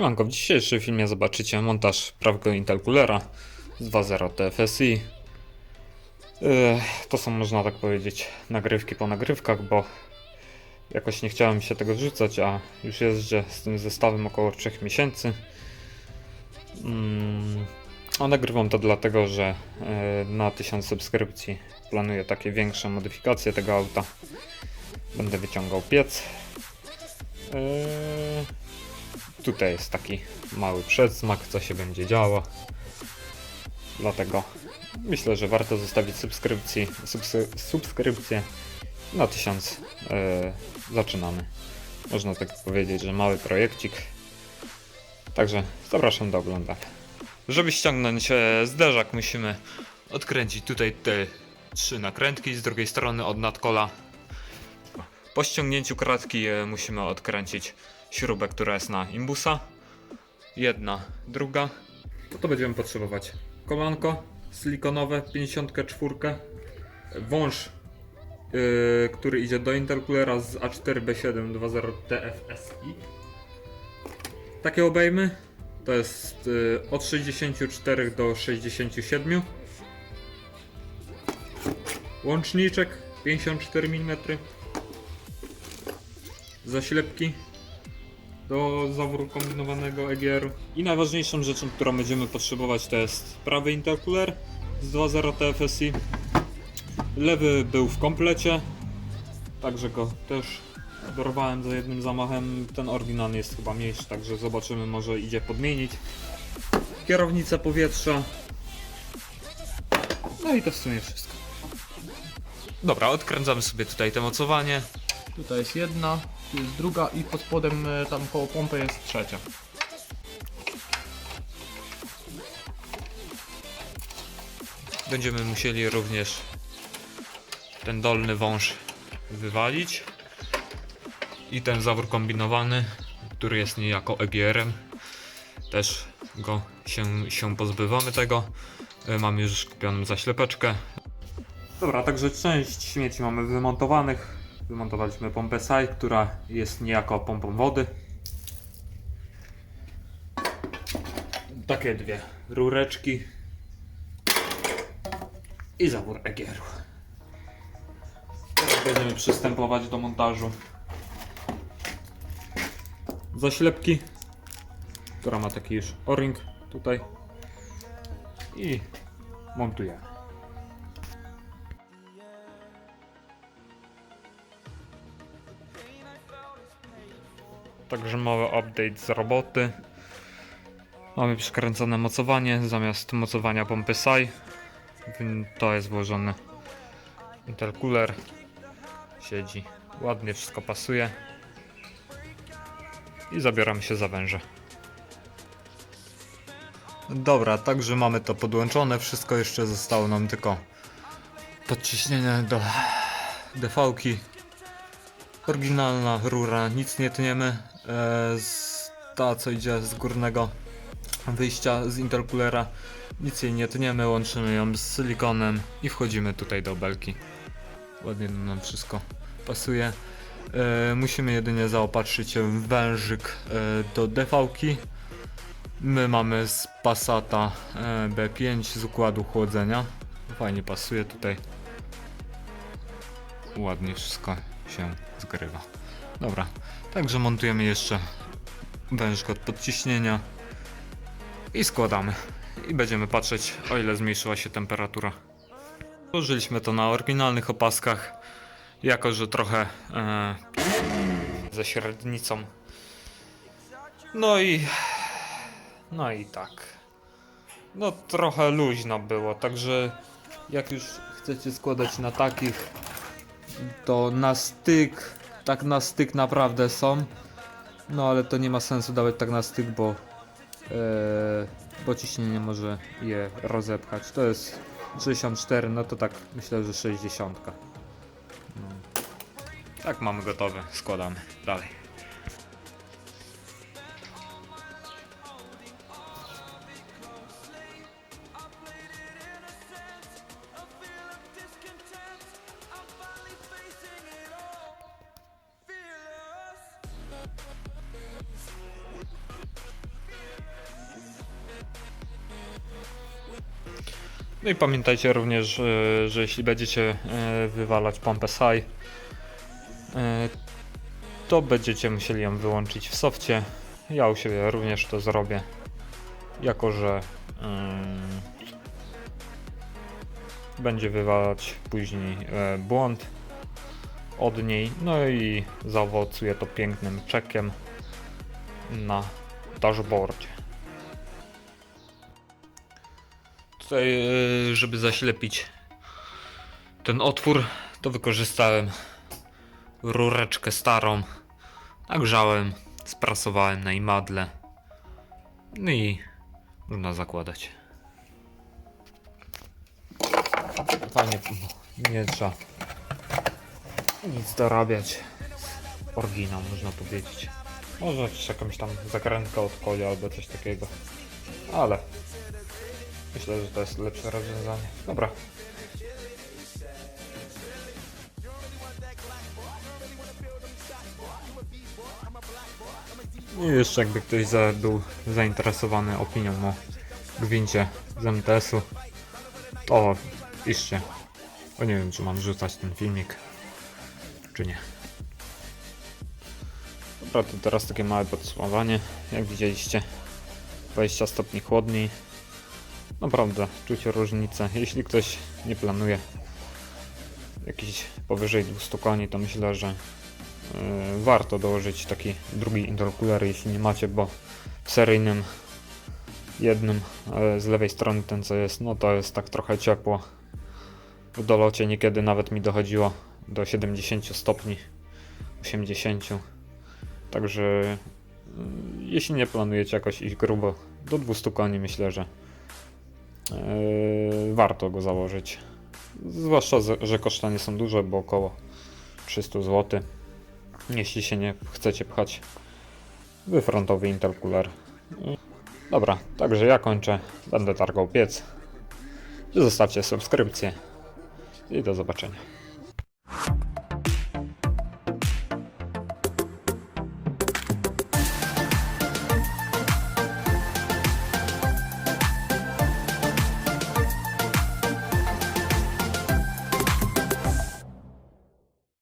W dzisiejszym filmie zobaczycie montaż prawego Intel Coolera z 2.0 TFSI. To są, można tak powiedzieć, nagrywki po nagrywkach, bo jakoś nie chciałem się tego wrzucać, a już jeżdżę z tym zestawem około 3 miesięcy. Mm, A nagrywam to dlatego, że yy, na 1000 subskrypcji planuję takie większe modyfikacje tego auta. Będę wyciągał piec. Tutaj jest taki mały przedsmak, co się będzie działo. Dlatego myślę, że warto zostawić subskrypcji, subskrypcję na 1000. Yy, zaczynamy. Można tak powiedzieć, że mały projekcik. Także zapraszam do oglądania. Żeby ściągnąć e, zderzak, musimy odkręcić tutaj te trzy nakrętki z drugiej strony od nadkola. Po ściągnięciu kratki e, musimy odkręcić śrubę, która jest na imbusa. Jedna, druga. No to będziemy potrzebować kolanko silikonowe 54, wąż, yy, który idzie do intercoolera z A4B7 2.0 TFSI. Takie obejmy to jest yy, od 64 do 67. Łączniczek 54 mm. Zaślepki do zaworu kombinowanego EGR. I najważniejszą rzeczą, którą będziemy potrzebować to jest prawy intercooler z 2.0 TFSI. Lewy był w komplecie, także go też dorwałem za jednym zamachem. Ten oryginalny jest chyba mniejszy, także zobaczymy, może idzie podmienić. Kierownica powietrza. No i to w sumie wszystko. Dobra, odkręcamy sobie tutaj te mocowanie. Tutaj jest jedna, tu jest druga i pod spodem e, tam koło pompy jest trzecia. Będziemy musieli również ten dolny wąż wywalić i ten zawór kombinowany, który jest niejako EGR-em. Też go się, się pozbywamy tego. E, Mamy już kupioną zaślepeczkę. Dobra, także część śmieci mamy wymontowanych. Wymontowaliśmy pompę SAI, która jest niejako pompą wody. Takie dwie rureczki i zawór egieru. Teraz będziemy przystępować do montażu zaślepki, która ma taki już o-ring tutaj i montujemy. Także mały update z roboty. Mamy przekręcone mocowanie zamiast mocowania pompy SAI. To jest włożony intercooler. Siedzi ładnie, wszystko pasuje. I zabieramy się za węże. Dobra, także mamy to podłączone. Wszystko jeszcze zostało nam tylko podciśnienie do DV-ki. Oryginalna rura, nic nie tniemy. E, z, ta co idzie z górnego wyjścia z intercoolera. Nic jej nie tniemy, łączymy ją z silikonem i wchodzimy tutaj do belki. Ładnie nam wszystko pasuje. E, musimy jedynie zaopatrzyć wężyk e, do DV-ki. My mamy z Passata e, B5 z układu chłodzenia. Fajnie pasuje tutaj. Ładnie wszystko się zgrywa. Dobra, także montujemy jeszcze wężyk od podciśnienia i składamy. I będziemy patrzeć, o ile zmniejszyła się temperatura. Użyliśmy to na oryginalnych opaskach, jako że trochę e, ze średnicą. No i. No i tak. No trochę luźno było, także jak już chcecie składać na takich, to na styk, tak na styk naprawdę są. No ale to nie ma sensu dawać tak na styk, bo e, bo ciśnienie może je rozepchać. To jest 64, no to tak myślę, że 60. No. Tak mamy gotowe, składamy dalej. No i pamiętajcie również, e, że jeśli będziecie e, wywalać pompę SAI, e, to będziecie musieli ją wyłączyć w softie. Ja u siebie również to zrobię, jako że będzie wywalać później błąd od niej, no i zaowocuje to pięknym czekiem na dashboardzie. Tutaj, e, żeby zaślepić ten otwór, to wykorzystałem rureczkę starą, nagrzałem, sprasowałem na imadle, no i można zakładać. Fajnie, nie trzeba nic dorabiać. Oryginał, można powiedzieć. Może jakąś jakąś tam zakrętkę od koli albo coś takiego. Ale myślę, że to jest lepsze rozwiązanie. Dobra. I jeszcze jakby ktoś za, był zainteresowany opinią o gwincie z MTS-u, to piszcie. Bo nie wiem, czy mam rzucać ten filmik, czy nie. Dobra, to teraz takie małe podsumowanie. Jak widzieliście, 20 stopni chłodniej. Naprawdę, czucie różnicę. Jeśli ktoś nie planuje jakiś powyżej 200 koni, to myślę, że yy, warto dołożyć taki drugi intercooler, jeśli nie macie, bo w seryjnym jednym z lewej strony ten co jest, no to jest tak trochę ciepło. W dolocie niekiedy nawet mi dochodziło do 70 stopni, 80. Także y, jeśli nie planujecie jakoś iść grubo do 200 koni, myślę, że warto go założyć. Zwłaszcza, że- koszta nie są duże, bo około 300 zł. Jeśli się nie chcecie pchać w frontowy intercooler. Dobra, także ja kończę. Będę targał piec. Zostawcie subskrypcję i do zobaczenia.